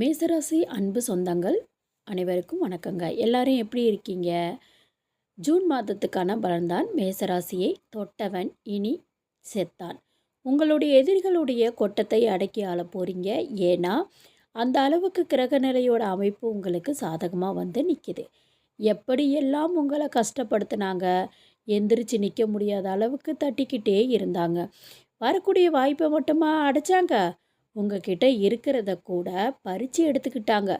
மேசராசி அன்பு சொந்தங்கள் அனைவருக்கும் வணக்கங்க. எல்லாரும் எப்படி இருக்கீங்க? ஜூன் மாதத்துக்கான பலன்தான் மேசராசியை தொட்டவன் இனி செத்தான். உங்களுடைய எதிரிகளுடைய கொட்டத்தை அடக்கி ஆள போகிறீங்க ஏன்னா அந்த அளவுக்கு கிரக நிலையோட அமைப்பு உங்களுக்கு சாதகமாக வந்து நிற்கிது எப்படியெல்லாம் உங்களை கஷ்டப்படுத்தினாங்க? எந்திரிச்சு நிற்க முடியாத அளவுக்கு தட்டிக்கிட்டே இருந்தாங்க. வரக்கூடிய வாய்ப்பை மட்டுமா அடைச்சாங்க? உங்ககிட்ட இருக்கிறத கூட பறித்து எடுத்துக்கிட்டாங்க.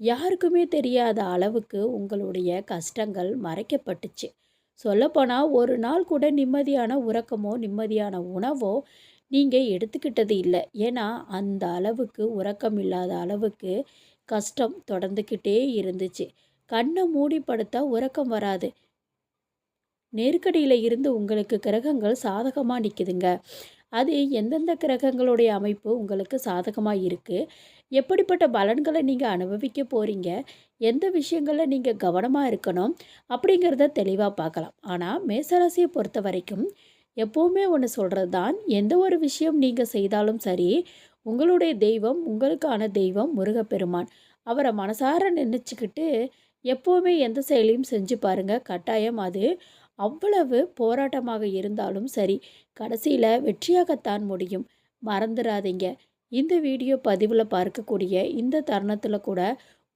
யாருக்குமே தெரியாத அளவுக்கு உங்களுடைய கஷ்டங்கள் மறைக்கப்பட்டுச்சு. சொல்லப்போனால் ஒரு நாள் கூட நிம்மதியான உறக்கமோ நிம்மதியான உணவோ நீங்கள் எடுத்துக்கிட்டது இல்லை. ஏன்னா அந்த அளவுக்கு உறக்கம் இல்லாத அளவுக்கு கஷ்டம் தொடர்ந்துக்கிட்டே இருந்துச்சு. கண்ணை மூடி படுத்தா உறக்கம் வராது. நெருக்கடியில் இருந்து உங்களுக்கு கிரகங்கள் சாதகமாக நிற்குதுங்க அது எந்தெந்த கிரகங்களுடைய அமைப்பு உங்களுக்கு சாதகமாக இருக்குது எப்படிப்பட்ட பலன்களை நீங்கள் அனுபவிக்க போகிறீங்க எந்த விஷயங்களில் நீங்கள் கவனமாக இருக்கணும்? அப்படிங்கிறத தெளிவாக பார்க்கலாம். ஆனால் மேசராசியை பொறுத்த வரைக்கும் எப்போவுமே ஒன்று சொல்கிறது தான் எந்த ஒரு விஷயம் நீங்கள் செய்தாலும் சரி உங்களுடைய தெய்வம் உங்களுக்கான தெய்வம் முருகப்பெருமான். அவரை மனசார நினச்சிக்கிட்டு எப்போவுமே எந்த செயலையும் செஞ்சு பாருங்கள் கட்டாயம் அது அவ்வளவு போராட்டமாக இருந்தாலும் சரி கடைசியில் வெற்றியாகத்தான் முடியும். மறந்துடாதீங்க இந்த வீடியோ பதிவில் பார்க்கக்கூடிய இந்த தருணத்தில் கூட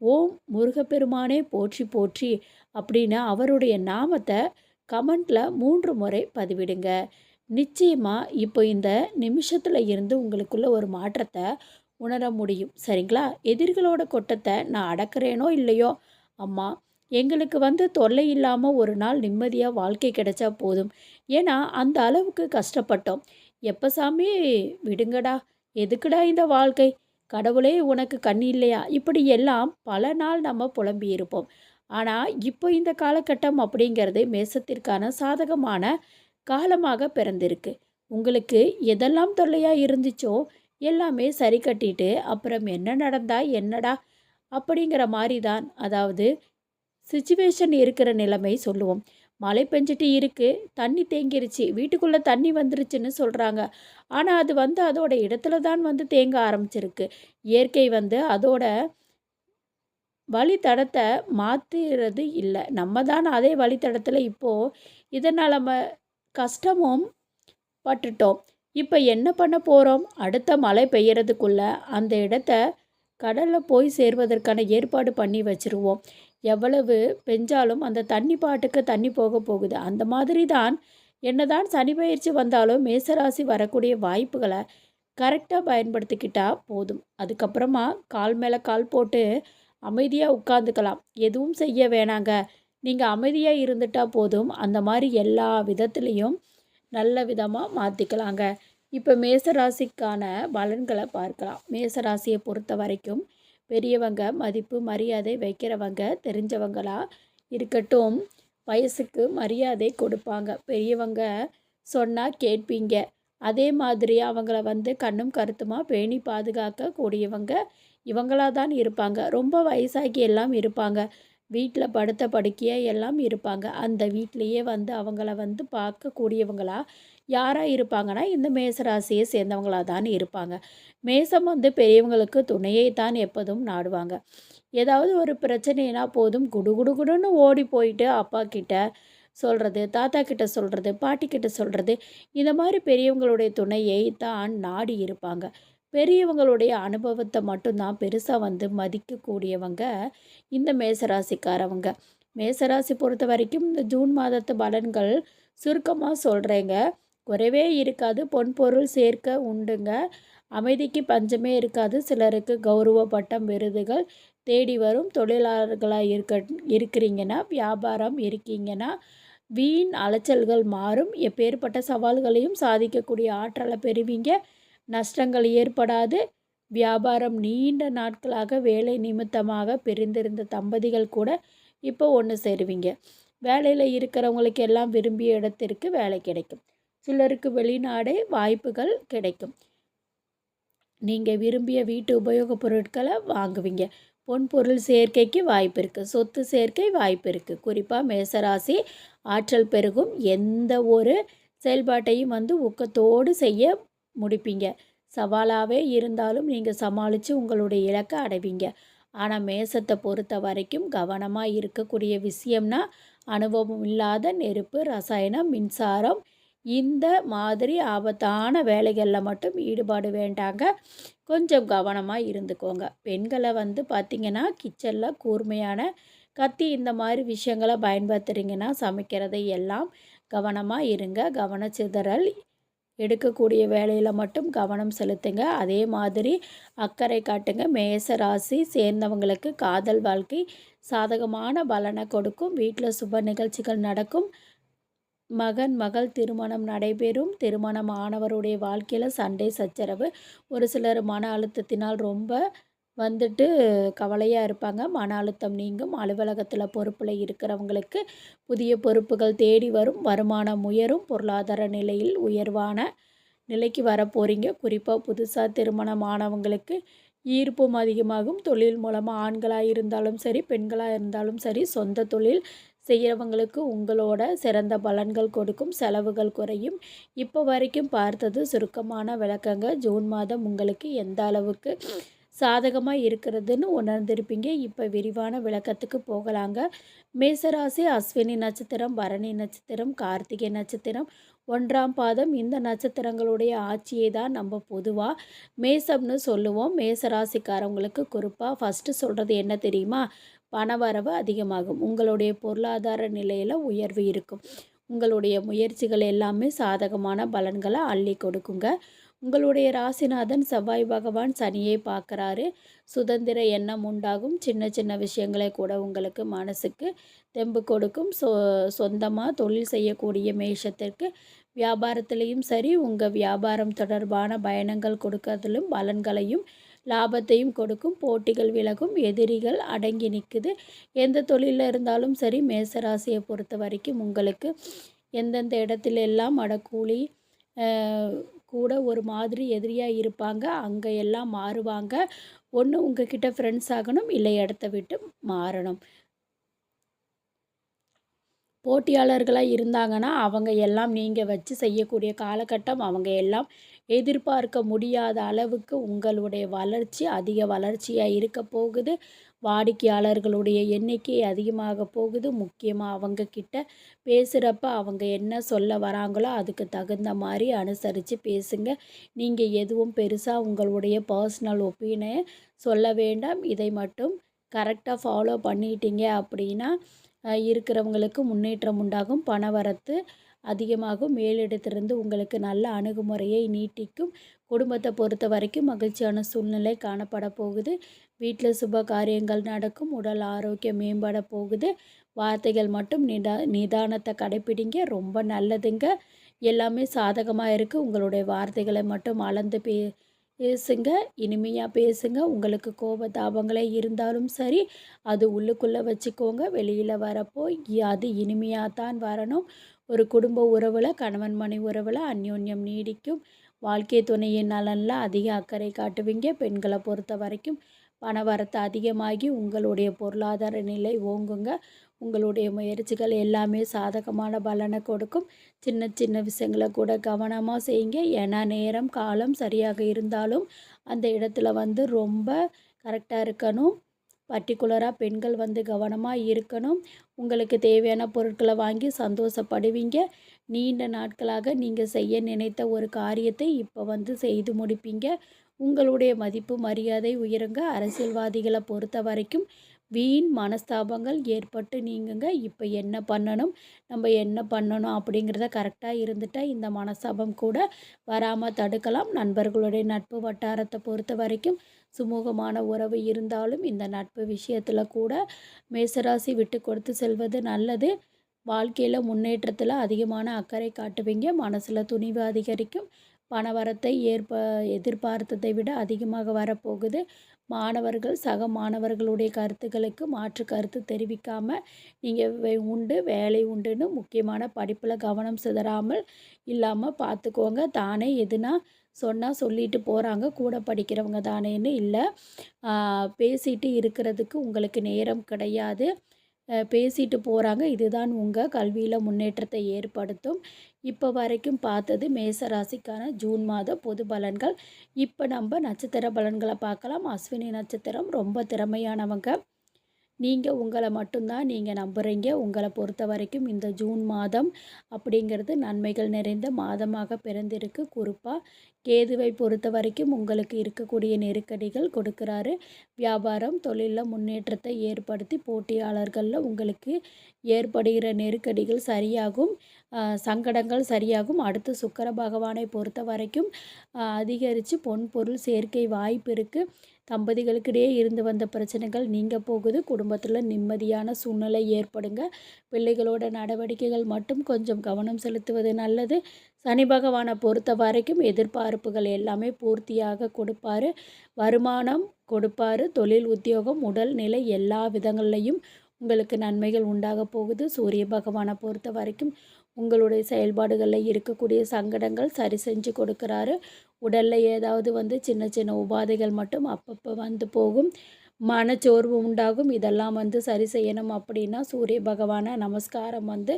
ஓம் முருகப்பெருமானே போற்றி போற்றி அப்படின்னு அவருடைய நாமத்தை கமெண்ட்டில் மூன்று முறை பதிவிடுங்க. நிச்சயமாக இப்போ இந்த நிமிஷத்தில் இருந்து உங்களுக்குள்ள ஒரு மாற்றத்தை உணர முடியும். சரிங்களா? எதிர்களோட கொட்டத்தை நான் அடக்கிறேனோ இல்லையோ? அம்மா எங்களுக்கு வந்து தொல்லை இல்லாமல் ஒரு நாள் நிம்மதியாக வாழ்க்கை கிடைச்சா போதும். ஏன்னா அந்த அளவுக்கு கஷ்டப்பட்டோம். எப்போ சாமி? விடுங்கடா. எதுக்குடா இந்த வாழ்க்கை? கடவுளே உனக்கு கண்ணி இல்லையா? இப்படி எல்லாம் பல நாள் நம்ம புலம்பி இருப்போம். ஆனால் இப்போ இந்த காலகட்டம் அப்படிங்கிறது மேசத்திற்கான சாதகமான காலமாக பிறந்திருக்கு. உங்களுக்கு எதெல்லாம் தொல்லையாக இருந்துச்சோ எல்லாமே சரி கட்டிட்டு அப்புறம் என்ன நடந்தா என்னடா? அப்படிங்கிற மாதிரி தான் அதாவது சுச்சுவேஷன் இருக்கிற நிலைமை சொல்லுவோம். மழை பெஞ்சிட்டு இருக்குது தண்ணி தேங்கிருச்சு வீட்டுக்குள்ளே தண்ணி வந்துருச்சுன்னு சொல்கிறாங்க ஆனால் அது வந்து அதோட இடத்துல தான் வந்து தேங்க ஆரம்பிச்சிருக்கு. இயற்கை வந்து அதோட வழித்தடத்தை மாற்றுறது இல்லை. நம்ம தான் அதே வழித்தடத்தில் இப்போது இதனால் நம்ம கஷ்டமும் பட்டுட்டோம். இப்போ என்ன பண்ண போகிறோம் அடுத்த மழை பெய்யறதுக்குள்ளே அந்த இடத்த கடலில் போய் சேர்வதற்கான ஏற்பாடு பண்ணி வச்சுருவோம். எவ்வளவு பெஞ்சாலும் அந்த தண்ணி பாட்டுக்கு தண்ணி போக போகுது. அந்த மாதிரி தான் என்னதான் சனி பயிற்சி வந்தாலும் மேசராசி வரக்கூடிய வாய்ப்புகளை கரெக்டாக பயன்படுத்திக்கிட்டா போதும். அதுக்கப்புறமா கால் மேலே கால் போட்டு அமைதியாக உட்காந்துக்கலாம் எதுவும் செய்ய வேணாங்க. நீங்கள் அமைதியாக இருந்துட்டால் போதும். அந்த மாதிரி எல்லா விதத்துலேயும் நல்ல விதமாக மாற்றிக்கலாங்க இப்போ மேசராசிக்கான பலன்களை பார்க்கலாம். மேசராசியை பொறுத்த வரைக்கும் பெரியவங்க மதிப்பு மரியாதை வைக்கிறவங்க தெரிஞ்சவங்களா இருக்கட்டும் வயசுக்கு மரியாதை கொடுப்பாங்க. பெரியவங்க சொன்னால் கேட்பீங்க. அதே மாதிரி அவங்கள வந்து கண்ணும் கருத்துமாக பேணி பாதுகாக்க கூடியவங்க இவங்களாக தான் இருப்பாங்க. ரொம்ப வயசாகி எல்லாம் இருப்பாங்க. வீட்டில் படுத்த படுக்கையாக எல்லாம் இருப்பாங்க. அந்த வீட்லேயே வந்து அவங்கள வந்து பார்க்கக்கூடியவங்களா யாராக இருப்பாங்கன்னா இந்த மேசராசியை சேர்ந்தவங்களாக தான் இருப்பாங்க. மேசம் வந்து பெரியவங்களுக்கு துணையை தான் எப்போதும் நாடுவாங்க. ஏதாவது ஒரு பிரச்சனைனா போதும் குடு குடு குடுன்னு ஓடி போயிட்டு அப்பா கிட்ட சொல்கிறது தாத்தா கிட்ட சொல்கிறது பாட்டி கிட்ட சொல்கிறது இந்த மாதிரி பெரியவங்களுடைய துணையை தான் நாடி இருப்பாங்க. பெரியவங்களுடைய அனுபவத்தை மட்டும்தான் பெருசாக வந்து மதிக்கக்கூடியவங்க இந்த மேசராசிக்காரவங்க. மேசராசி பொறுத்த வரைக்கும் இந்த ஜூன் மாதத்து பலன்கள் சுருக்கமாக சொல்கிறேங்க குறைவே இருக்காது. பொன் பொருள் சேர்க்க உண்டுங்க. அமைதிக்கு பஞ்சமே இருக்காது. சிலருக்கு கௌரவ பட்டம் விருதுகள் தேடி வரும். தொழிலாளர்களாக இருக்க இருக்கிறீங்கன்னா வியாபாரம் இருக்கீங்கன்னா வீண் அலைச்சல்கள் மாறும். எப்பேற்பட்ட சவால்களையும் சாதிக்கக்கூடிய ஆற்றலை பெறுவீங்க. நஷ்டங்கள் ஏற்படாது. வியாபாரம் நீண்ட நாட்களாக வேலை நிமித்தமாக பிரிந்திருந்த தம்பதிகள் கூட இப்போ ஒன்று சேருவீங்க. வேலையில் இருக்கிறவங்களுக்கு எல்லாம் விரும்பிய இடத்திற்கு வேலை கிடைக்கும். சிலருக்கு வெளிநாடே வாய்ப்புகள் கிடைக்கும். நீங்கள் விரும்பிய வீட்டு உபயோகப் பொருட்களை வாங்குவீங்க. பொன்பொருள் சேர்க்கைக்கு வாய்ப்பு இருக்குது சொத்து சேர்க்கை வாய்ப்பு இருக்குது குறிப்பாக மேசராசி ஆற்றல் பெருகும். எந்த ஒரு செயல்பாட்டையும் வந்து ஊக்கத்தோடு செய்ய முடிப்பீங்க. சவாலாகவே இருந்தாலும் நீங்கள் சமாளித்து உங்களுடைய இலக்கை அடைவீங்க. ஆனால் மேசத்தை பொறுத்த வரைக்கும் கவனமாக இருக்கக்கூடிய விஷயம்னா அனுபவம் இல்லாத நெருப்பு ரசாயனம் மின்சாரம் இந்த மாதிரி ஆபத்தான வேலைகளில் மட்டும் ஈடுபாடு வேண்டாங்க. கொஞ்சம் கவனமாக இருந்துக்கோங்க. பெண்களை வந்து பார்த்திங்கன்னா கிச்சனில் கூர்மையான கத்தி இந்த மாதிரி விஷயங்களை பயன்படுத்துகிறீங்கன்னா சமைக்கிறதை எல்லாம் கவனமாக இருங்க. கவனச்சிதறல் எடுக்கக்கூடிய வேலையில் மட்டும் கவனம் செலுத்துங்க. அதே மாதிரி அக்கறை காட்டுங்க. மேச ராசி சேர்ந்தவங்களுக்கு காதல் வாழ்க்கை சாதகமான பலனை கொடுக்கும். வீட்டில் சுப நிகழ்ச்சிகள் நடக்கும். மகன் மகள் திருமணம் நடைபெறும். திருமணம் ஆனவருடைய வாழ்க்கையில் சண்டை சச்சரவு. ஒரு சிலர் மன அழுத்தத்தினால் ரொம்ப வந்துட்டு கவலையாக இருப்பாங்க. மன அழுத்தம் நீங்கும். அலுவலகத்தில் பொறுப்பில் இருக்கிறவங்களுக்கு புதிய பொறுப்புகள் தேடி வரும். வருமானம் உயரும். பொருளாதார நிலையில் உயர்வான நிலைக்கு வர போகிறீங்க குறிப்பாக புதுசாக திருமணமானவங்களுக்கு ஈர்ப்பும் அதிகமாகும். தொழில் மூலமாக ஆண்களாக இருந்தாலும் சரி பெண்களாக இருந்தாலும் சரி சொந்த தொழில் செய்கிறவங்களுக்கு உங்களோட சிறந்த பலன்கள் கொடுக்கும் செலவுகள் குறையும். இப்போ வரைக்கும் பார்த்தது சுருக்கமான விளக்கங்க. ஜூன் மாதம் உங்களுக்கு எந்த அளவுக்கு சாதகமாக இருக்கிறதுன்னு உணர்ந்திருப்பீங்க. இப்போ விரிவான விளக்கத்துக்கு போகலாங்க. மேசராசி அஸ்வினி நட்சத்திரம் பரணி நட்சத்திரம் கார்த்திகை நட்சத்திரம். ஒன்றாம் பாதம் இந்த நட்சத்திரங்களுடைய ஆட்சியை தான் நம்ம பொதுவாக மேசம்னு சொல்லுவோம். மேசராசிக்காரவங்களுக்கு குறிப்பாக ஃபஸ்ட்டு சொல்கிறது என்ன தெரியுமா? பணவரவு அதிகமாகும். உங்களுடைய பொருளாதார நிலையில் உயர்வு இருக்கும். உங்களுடைய முயற்சிகள் எல்லாமே சாதகமான பலன்களை அள்ளி கொடுக்குங்க. உங்களுடைய ராசிநாதன் செவ்வாய் பகவான் சனியை பார்க்குறாரு. சுதந்திர எண்ணம் உண்டாகும். சின்ன சின்ன விஷயங்களை கூட உங்களுக்கு மனசுக்கு தெம்பு கொடுக்கும். சொ சொந்தமாக தொழில் செய்யக்கூடிய மேஷத்திற்கு வியாபாரத்திலையும் சரி உங்கள் வியாபாரம் தொடர்பான பயணங்கள் கொடுக்கறதிலும் பலன்களையும் லாபத்தையும் கொடுக்கும். போட்டிகள் விலகும். எதிரிகள் அடங்கி நிற்குது எந்த தொழிலில் இருந்தாலும் சரி மேசராசியை பொறுத்த வரைக்கும் உங்களுக்கு எந்தெந்த இடத்துல எல்லாம் அடக்கூலி கூட ஒரு மாதிரி எதிரியாக இருப்பாங்க. அங்கே எல்லாம் மாறுவாங்க. ஒன்று உங்ககிட்ட ஃப்ரெண்ட்ஸ் ஆகணும். இல்லை இடத்த விட்டு மாறணும். போட்டியாளர்களாக இருந்தாங்கன்னா அவங்க எல்லாம் நீங்கள் வச்சு செய்யக்கூடிய காலகட்டம் அவங்க எல்லாம் எதிர்பார்க்க முடியாத அளவுக்கு உங்களுடைய வளர்ச்சி அதிக வளர்ச்சியாக இருக்க போகுது. வாடிக்கையாளர்களுடைய எண்ணிக்கை அதிகமாக போகுது. முக்கியமாக அவங்க கிட்ட பேசுகிறப்ப அவங்க என்ன சொல்ல வராங்களோ அதுக்கு தகுந்த மாதிரி அனுசரித்து பேசுங்க. நீங்கள் எதுவும் பெருசாக உங்களுடைய பர்சனல் ஒப்பீனியை சொல்ல வேண்டாம். இதை மட்டும் கரெக்டாக ஃபாலோ பண்ணிட்டீங்க அப்படின்னா இருக்கிறவங்களுக்கு முன்னேற்றம் உண்டாகும். பணவரத்து அதிகமாகும். மேலிடத்திலிருந்து உங்களுக்கு நல்ல அணுகுமுறையை நீட்டிக்கும். குடும்பத்தை பொறுத்த வரைக்கும் மகிழ்ச்சியான சூழ்நிலை காணப்பட போகுது. வீட்டில் சுப காரியங்கள் நடக்கும். உடல் ஆரோக்கியம் மேம்பட போகுது. வார்த்தைகள் மட்டும் நிதா நிதானத்தை கடைப்பிடிங்க. ரொம்ப நல்லதுங்க. எல்லாமே சாதகமாக இருக்குது உங்களுடைய வார்த்தைகளை மட்டும் அளந்து பே பேசுங்க. இனிமையாக பேசுங்க. உங்களுக்கு கோபதாபங்களே இருந்தாலும் சரி அது உள்ளுக்குள்ளே வச்சுக்கோங்க. வெளியில் வரப்போ அது இனிமையாக தான் வரணும். ஒரு குடும்ப உறவில் கணவன் மனை உறவில் அந்யோன்யம் நீடிக்கும். வாழ்க்கை துணையின் நலனில் அதிக அக்கறை காட்டுவீங்க. பெண்களை பொறுத்த வரைக்கும் பண வரத்து அதிகமாகி உங்களுடைய பொருளாதார நிலை ஓங்குங்க. உங்களுடைய முயற்சிகள் எல்லாமே சாதகமான பலனை கொடுக்கும். சின்ன சின்ன விஷயங்களை கூட கவனமாக செய்யுங்க. ஏன்னா நேரம் காலம் சரியாக இருந்தாலும் அந்த இடத்துல வந்து ரொம்ப கரெக்டாக இருக்கணும். பர்டிகுலராக பெண்கள் வந்து கவனமாக இருக்கணும். உங்களுக்கு தேவையான பொருட்களை வாங்கி சந்தோஷப்படுவீங்க. நீண்ட நாட்களாக நீங்கள் செய்ய நினைத்த ஒரு காரியத்தை இப்போ வந்து செய்து முடிப்பீங்க. உங்களுடைய மதிப்பு மரியாதை உயருங்க. அரசியல்வாதிகளை பொறுத்த வரைக்கும் வீண் மனஸ்தாபங்கள் ஏற்பட்டு நீங்குங்க. இப்போ என்ன பண்ணணும்? நம்ம என்ன பண்ணணும் அப்படிங்கிறத கரெக்டாக இருந்துட்டால் இந்த மனஸ்தாபம் கூட வராமல் தடுக்கலாம். நண்பர்களுடைய நட்பு வட்டாரத்தை பொறுத்த வரைக்கும் சுமூகமான உறவு இருந்தாலும் இந்த நட்பு விஷயத்தில் கூட மேசராசி விட்டு கொடுத்து செல்வது நல்லது. வாழ்க்கையில் முன்னேற்றத்தில் அதிகமான அக்கறை காட்டுவீங்க. மனசில் துணிவு அதிகரிக்கும். பணவரத்தை ஏற்ப எதிர்பார்த்ததை விட அதிகமாக வரப்போகுது. மாணவர்கள் சக மாணவர்களுடைய கருத்துக்களுக்கு மாற்று கருத்து தெரிவிக்காமல் நீங்கள் உண்டு வேலை உண்டுன்னு முக்கியமான படிப்பில் கவனம் சிதறாமல் இல்லாமல் பார்த்துக்கோங்க தானே எதுனா சொன்னால் சொல்லிட்டு போகிறாங்க கூட படிக்கிறவங்க தானேன்னு இல்லை. பேசிட்டு இருக்கிறதுக்கு உங்களுக்கு நேரம் கிடையாது. பேசிட்டு போகிறாங்க இதுதான் உங்கள் கல்வியில் முன்னேற்றத்தை ஏற்படுத்தும். இப்போ வரைக்கும் பார்த்தது மேசராசிக்கான ஜூன் மாத பொது பலன்கள். இப்போ நம்ம நட்சத்திர பலன்களை பார்க்கலாம். அஸ்வினி நட்சத்திரம் ரொம்ப திறமையானவங்க. நீங்கள் உங்களை மட்டும்தான் நீங்கள் நம்புகிறீங்க உங்களை பொறுத்த வரைக்கும் இந்த ஜூன் மாதம் அப்படிங்கிறது நன்மைகள் நிறைந்த மாதமாக பிறந்திருக்கு. குறிப்பாக கேதுவை பொறுத்த வரைக்கும் உங்களுக்கு இருக்கக்கூடிய நெருக்கடிகள் கொடுக்குறாரு. வியாபாரம் தொழிலில் முன்னேற்றத்தை ஏற்படுத்தி போட்டியாளர்களில் உங்களுக்கு ஏற்படுகிற நெருக்கடிகள் சரியாகும். சங்கடங்கள் சரியாகும். அடுத்து சுக்கர பகவானை பொறுத்த வரைக்கும் அதிகரித்து பொன் பொருள் சேர்க்கை வாய்ப்பு இருக்குது தம்பதிகளுக்கிடையே இருந்து வந்த பிரச்சனைகள் நீங்க போகுது. குடும்பத்தில் நிம்மதியான சூழ்நிலை ஏற்படுங்க. பிள்ளைகளோட நடவடிக்கைகள் மட்டும் கொஞ்சம் கவனம் செலுத்துவது நல்லது. சனி பகவானை பொறுத்த வரைக்கும் எதிர்பார்ப்புகள் எல்லாமே பூர்த்தியாக கொடுப்பாரு. வருமானம் கொடுப்பாரு. தொழில் உத்தியோகம் உடல் நிலை எல்லா விதங்கள்லையும் உங்களுக்கு நன்மைகள் உண்டாக போகுது. சூரிய பகவானை பொறுத்த வரைக்கும் உங்களுடைய செயல்பாடுகளில் இருக்கக்கூடிய சங்கடங்கள் சரி செஞ்சு கொடுக்குறாரு. உடலில் ஏதாவது வந்து சின்ன சின்ன உபாதைகள் மட்டும் அப்பப்போ வந்து போகும். மனச்சோர்வு உண்டாகும். இதெல்லாம் வந்து சரி செய்யணும் அப்படின்னா சூரிய பகவானை நமஸ்காரம் வந்து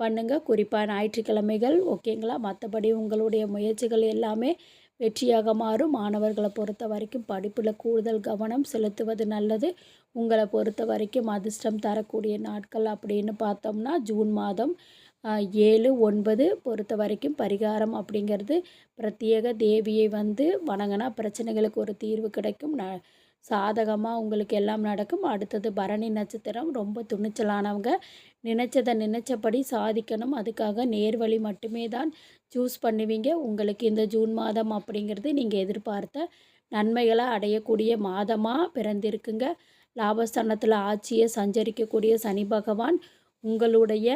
பண்ணுங்கள் குறிப்பாக ஞாயிற்றுக்கிழமைகள் ஓகேங்களா? மற்றபடி உங்களுடைய முயற்சிகள் எல்லாமே வெற்றியாக மாறும். மாணவர்களை பொறுத்த வரைக்கும் படிப்பில் கூடுதல் கவனம் செலுத்துவது நல்லது. உங்களை பொறுத்த வரைக்கும் அதிர்ஷ்டம் தரக்கூடிய நாட்கள் அப்படின்னு பார்த்தோம்னா ஜூன் மாதம். ஏழு ஒன்பது பொறுத்த வரைக்கும் பரிகாரம் அப்படிங்கிறது பிரத்யேக தேவியை வந்து வணங்கினா பிரச்சனைகளுக்கு ஒரு தீர்வு கிடைக்கும். ந சாதகமாக உங்களுக்கு எல்லாம் நடக்கும். அடுத்தது பரணி நட்சத்திரம். ரொம்ப துணிச்சலானவங்க. நினைச்சதை நினைச்சபடி சாதிக்கணும். அதுக்காக நேர்வழி மட்டுமே தான் சூஸ் பண்ணுவீங்க. உங்களுக்கு இந்த ஜூன் மாதம் அப்படிங்கிறது நீங்கள் எதிர்பார்த்த நன்மைகளை அடையக்கூடிய மாதமாக பிறந்திருக்குங்க. லாபஸ்தானத்தில் ஆட்சியை சஞ்சரிக்கக்கூடிய சனி பகவான் உங்களுடைய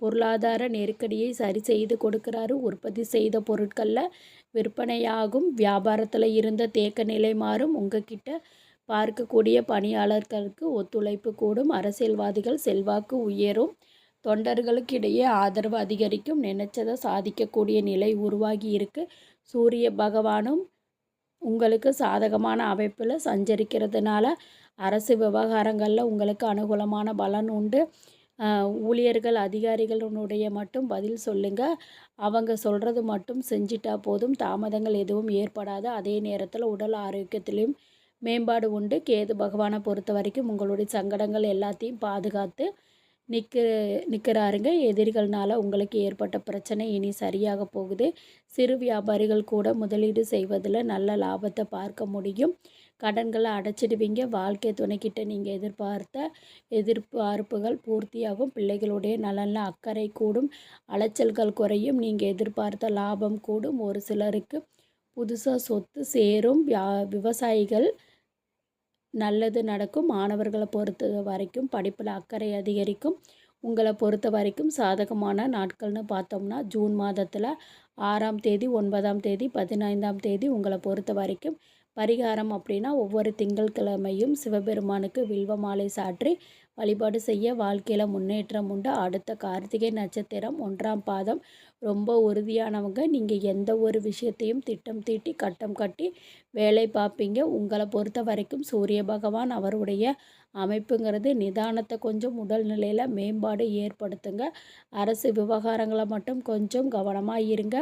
பொருளாதார நெருக்கடியை சரி செய்து கொடுக்கிறாரு. உற்பத்தி செய்த பொருட்களில் விற்பனையாகும். வியாபாரத்தில் இருந்த தேக்க நிலை மாறும். உங்ககிட்ட பார்க்கக்கூடிய பணியாளர்களுக்கு ஒத்துழைப்பு கூடும். அரசியல்வாதிகள் செல்வாக்கு உயரும். தொண்டர்களுக்கு இடையே ஆதரவு அதிகரிக்கும். நினைச்சதை சாதிக்கக்கூடிய நிலை உருவாகி இருக்கு. சூரிய பகவானும் உங்களுக்கு சாதகமான அமைப்பில் சஞ்சரிக்கிறதுனால அரசு விவகாரங்களில் உங்களுக்கு அனுகூலமான பலன் உண்டு. ஊழியர்கள் அதிகாரிகளுடைய மட்டும் பதில் சொல்லுங்கள் அவங்க சொல்கிறது மட்டும் செஞ்சிட்டா போதும். தாமதங்கள் எதுவும் ஏற்படாது. அதே நேரத்தில் உடல் ஆரோக்கியத்திலையும் மேம்பாடு உண்டு. கேது பகவானை பொறுத்த வரைக்கும் உங்களுடைய சங்கடங்கள் எல்லாத்தையும் பாதுகாத்து நிற்க நிற்கிறாருங்க எதிரிகள்னால உங்களுக்கு ஏற்பட்ட பிரச்சனை இனி சரியாக போகுது. சிறு வியாபாரிகள் கூட முதலீடு செய்வதில் நல்ல லாபத்தை பார்க்க முடியும். கடன்களை அடைச்சிடுவீங்க. வாழ்க்கை துணைக்கிட்ட நீங்கள் எதிர்பார்த்த எதிர்பார்ப்புகள் பூர்த்தியாகும். பிள்ளைகளுடைய நலனில் அக்கறை கூடும். அலைச்சல்கள் குறையும். நீங்கள் எதிர்பார்த்த லாபம் கூடும். ஒரு சிலருக்கு புதுசாக சொத்து சேரும். வியா விவசாயிகள் நல்லது நடக்கும். மாணவர்களை பொறுத்த வரைக்கும் படிப்பில் அக்கறை அதிகரிக்கும். உங்களை பொறுத்த வரைக்கும் சாதகமான நாட்கள்னு பார்த்தோம்னா ஜூன் மாதத்தில் ஆறாம் தேதி ஒன்பதாம் தேதி பதினைந்தாம் தேதி உங்களை பொறுத்த வரைக்கும் பரிகாரம் அப்படின்னா ஒவ்வொரு திங்கட்கிழமையும் சிவபெருமானுக்கு வில்வ மாலை சாற்றி வழிபாடு செய்ய வாழ்க்கையில் முன்னேற்றம் உண்டு. அடுத்த கார்த்திகை நட்சத்திரம் ஒன்றாம் பாதம். ரொம்ப உறுதியானவங்க. நீங்கள் எந்த ஒரு விஷயத்தையும் திட்டம் தீட்டி கட்டம் கட்டி வேலை பார்ப்பீங்க. உங்களை பொறுத்த வரைக்கும் சூரிய பகவான் அவருடைய அமைப்புங்கிறது நிதானத்தை கொஞ்சம் உடல்நிலையில் மேம்பாடு ஏற்படுத்துங்க. அரசு விவகாரங்களை மட்டும் கொஞ்சம் கவனமாக இருங்க.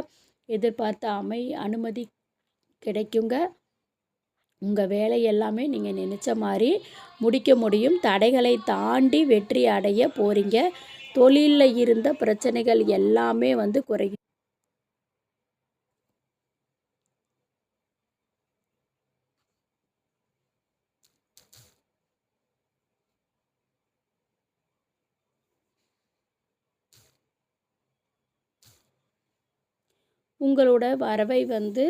எதிர்பார்த்த அமை அனுமதி கிடைக்குங்க. உங்கள் வேலை எல்லாமே நீங்கள் நினச்ச மாதிரி முடிக்க முடியும். தடைகளை தாண்டி வெற்றி அடைய போகிறீங்க தொழிலில் இருந்த பிரச்சனைகள் எல்லாமே வந்து குறையும். உங்களோட வரவை வந்து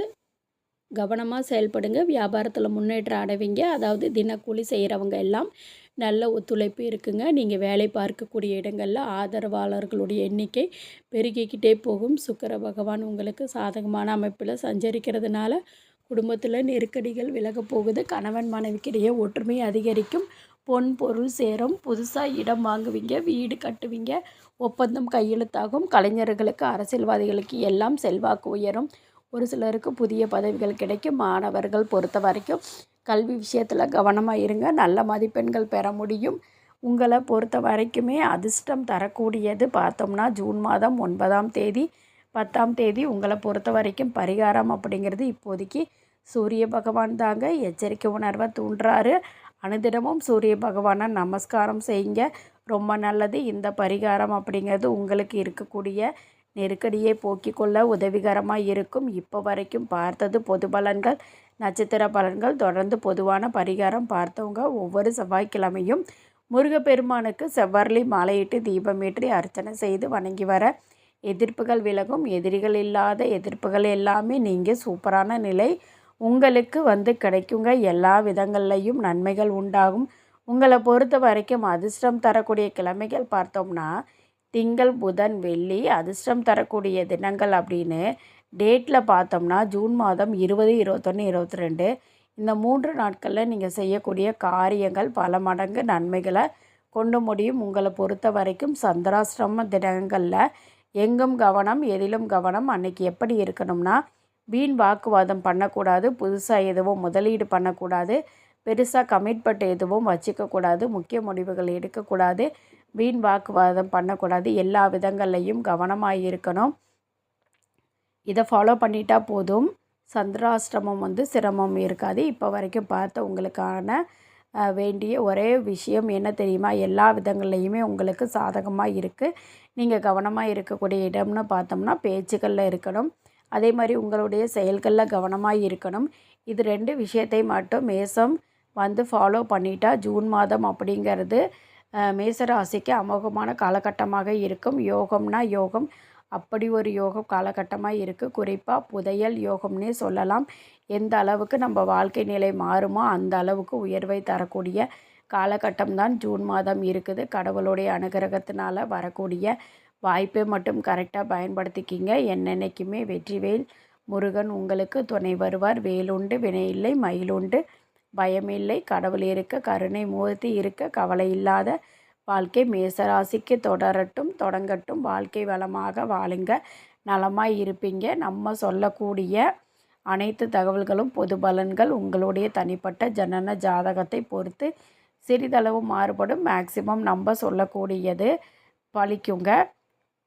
கவனமாக செயல்படுங்க. வியாபாரத்தில் முன்னேற்றம் அடைவீங்க. அதாவது தினக்கூலி செய்கிறவங்க எல்லாம் நல்ல ஒத்துழைப்பு இருக்குங்க. நீங்கள் வேலை பார்க்கக்கூடிய இடங்களில் ஆதரவாளர்களுடைய எண்ணிக்கை பெருகிக்கிட்டே போகும். சுக்கர பகவான் உங்களுக்கு சாதகமான அமைப்பில் சஞ்சரிக்கிறதுனால குடும்பத்தில் நெருக்கடிகள் விலகப் போகுது. கணவன் மனைவிக்கிடையே ஒற்றுமை அதிகரிக்கும். பொன் பொருள் சேரும். புதுசாக இடம் வாங்குவீங்க. வீடு கட்டுவீங்க. ஒப்பந்தம் கையெழுத்தாகும். கலைஞர்களுக்கு அரசியல்வாதிகளுக்கு எல்லாம் செல்வாக்கு உயரும். ஒரு சிலருக்கு புதிய பதவிகள் கிடைக்கும். மாணவர்கள் பொறுத்த வரைக்கும் கல்வி விஷயத்தில் கவனமாக இருங்க. நல்ல மதிப்பெண்கள் பெற முடியும். உங்களை பொறுத்த வரைக்குமே அதிர்ஷ்டம் தரக்கூடியது பார்த்தோம்னா ஜூன் மாதம் ஒன்பதாம் தேதி பத்தாம் தேதி உங்களை பொறுத்த வரைக்கும் பரிகாரம் அப்படிங்கிறது இப்போதைக்கு சூரிய பகவான் தாங்க. எச்சரிக்கை உணர்வை தூண்டுறாரு. அனுதினமும் சூரிய பகவானை நமஸ்காரம் செய்யுங்க. ரொம்ப நல்லது. இந்த பரிகாரம் அப்படிங்கிறது உங்களுக்கு இருக்கக்கூடிய நெருக்கடியை போக்கிக் கொள்ள உதவிகரமாக இருக்கும் இப்போ வரைக்கும் பார்த்தது பொது பலன்கள் நட்சத்திர பலன்கள் தொடர்ந்து பொதுவான பரிகாரம் பார்த்தவங்க ஒவ்வொரு செவ்வாய்க்கிழமையும் முருகப்பெருமானுக்கு செவ்வரளி மாலையிட்டு தீபமேற்றி அர்ச்சனை செய்து வணங்கி வர. எதிர்ப்புகள் விலகும் எதிரிகள் இல்லாத எதிர்ப்புகள் எல்லாமே நீங்கள் சூப்பரான நிலை. உங்களுக்கு வந்து கிடைக்குங்க. எல்லா விதங்கள்லையும் நன்மைகள் உண்டாகும். உங்களை பொறுத்த வரைக்கும் அதிர்ஷ்டம் தரக்கூடிய கிழமைகள் பார்த்தோம்னா திங்கள் புதன் வெள்ளி அதிர்ஷ்டம் தரக்கூடிய தினங்கள் அப்படின்னு டேட்டில் பார்த்தோம்னா ஜூன் மாதம் இருபது இருபத்தொன்று இருபத்தி ரெண்டு இந்த மூன்று நாட்களில் நீங்கள் செய்யக்கூடிய காரியங்கள் பல மடங்கு நன்மைகளை கொண்டு முடியும். உங்களை பொறுத்த வரைக்கும் சந்திராசிரம தினங்களில் எங்கும் கவனம் எதிலும் கவனம் அன்னைக்கு எப்படி இருக்கணும்னா வீண் வாக்குவாதம் பண்ணக்கூடாது புதுசாக எதுவும் முதலீடு பண்ணக்கூடாது பெருசாக கமிட்மெண்ட் எதுவும் வச்சுக்கக்கூடாது முக்கிய முடிவுகள் எடுக்கக்கூடாது. வீண் வாக்குவாதம் பண்ணக்கூடாது. எல்லா விதங்கள்லையும் கவனமாக இருக்கணும் இதை ஃபாலோ பண்ணிட்டா போதும். சந்திராஷ்டிரமம் வந்து சிரமம் இருக்காது. இப்போ வரைக்கும் பார்த்த உங்களுக்கான வேண்டிய ஒரே விஷயம் என்ன தெரியுமா? எல்லா விதங்கள்லையுமே உங்களுக்கு சாதகமாக இருக்குது நீங்கள் கவனமாக இருக்கக்கூடிய இடம்னு பார்த்தோம்னா பேச்சுக்களில் இருக்கணும். அதே மாதிரி உங்களுடைய செயல்களில் கவனமாக இருக்கணும். இது ரெண்டு விஷயத்தை மட்டும் மேசம் வந்து ஃபாலோ பண்ணிட்டா ஜூன் மாதம் அப்படிங்கிறது மேசராசிக்கு அமோகமான காலகட்டமாக இருக்கும். யோகம்னா யோகம். அப்படி ஒரு யோகம் காலகட்டமாக இருக்குது குறிப்பாக புதையல் யோகம்னே சொல்லலாம். எந்த அளவுக்கு நம்ம வாழ்க்கை நிலை மாறுமோ அந்த அளவுக்கு உயர்வை தரக்கூடிய காலகட்டம் தான் ஜூன் மாதம் இருக்குது. கடவுளுடைய அனுகிரகத்தினால் வரக்கூடிய வாய்ப்பை மட்டும் கரெக்டாக பயன்படுத்திக்கிங்க. என்னென்னைக்குமே வெற்றிவேல் முருகன் உங்களுக்கு துணை வருவார். வேலுண்டு வினையில்லை மயிலுண்டு. பயமில்லை. கடவுள் இருக்க கருணை மூர்த்தி இருக்க கவலை இல்லாத வாழ்க்கை மேசராசிக்கு தொடரட்டும் தொடங்கட்டும். வாழ்க்கை வளமாக வாழுங்க. நலமாக இருப்பீங்க. நம்ம சொல்லக்கூடிய அனைத்து தகவல்களும் பொது பலன்கள் உங்களுடைய தனிப்பட்ட ஜனன ஜாதகத்தை பொறுத்து சிறிதளவு மாறுபடும். மேக்சிமம் நம்ம சொல்லக்கூடியது பழிக்குங்க.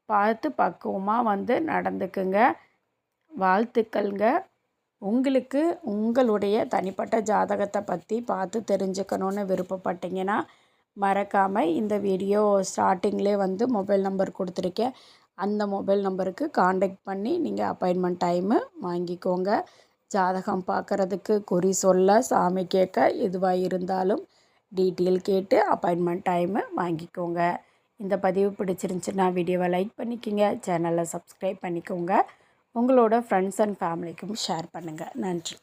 பார்த்து பக்குவமாக வந்து நடந்துக்குங்க. வாழ்த்துக்கள்ங்க. உங்களுக்கு உங்களுடைய தனிப்பட்ட ஜாதகத்தை பற்றி பார்த்து தெரிஞ்சுக்கணுன்னு விருப்பப்பட்டீங்கன்னா மறக்காமல் இந்த வீடியோ ஸ்டார்டிங்லேயே வந்து மொபைல் நம்பர் கொடுத்துருக்கேன். அந்த மொபைல் நம்பருக்கு காண்டாக்ட் பண்ணி நீங்கள் அப்பாயின்மெண்ட் டைமு வாங்கிக்கோங்க. ஜாதகம் பார்க்குறதுக்கு குறி சொல்ல சாமி கேட்க எதுவாக இருந்தாலும் டீட்டெயில் கேட்டு அப்பாயின்மெண்ட் டைமு வாங்கிக்கோங்க. இந்த பதிவு பிடிச்சிருந்துச்சுன்னா வீடியோவை லைக் பண்ணிக்கோங்க. சேனலை சப்ஸ்கிரைப் பண்ணிக்கோங்க. உங்களோட ஃப்ரெண்ட்ஸ் அண்ட் ஃபேமிலிக்கும் ஷேர் பண்ணுங்கள் நன்றி.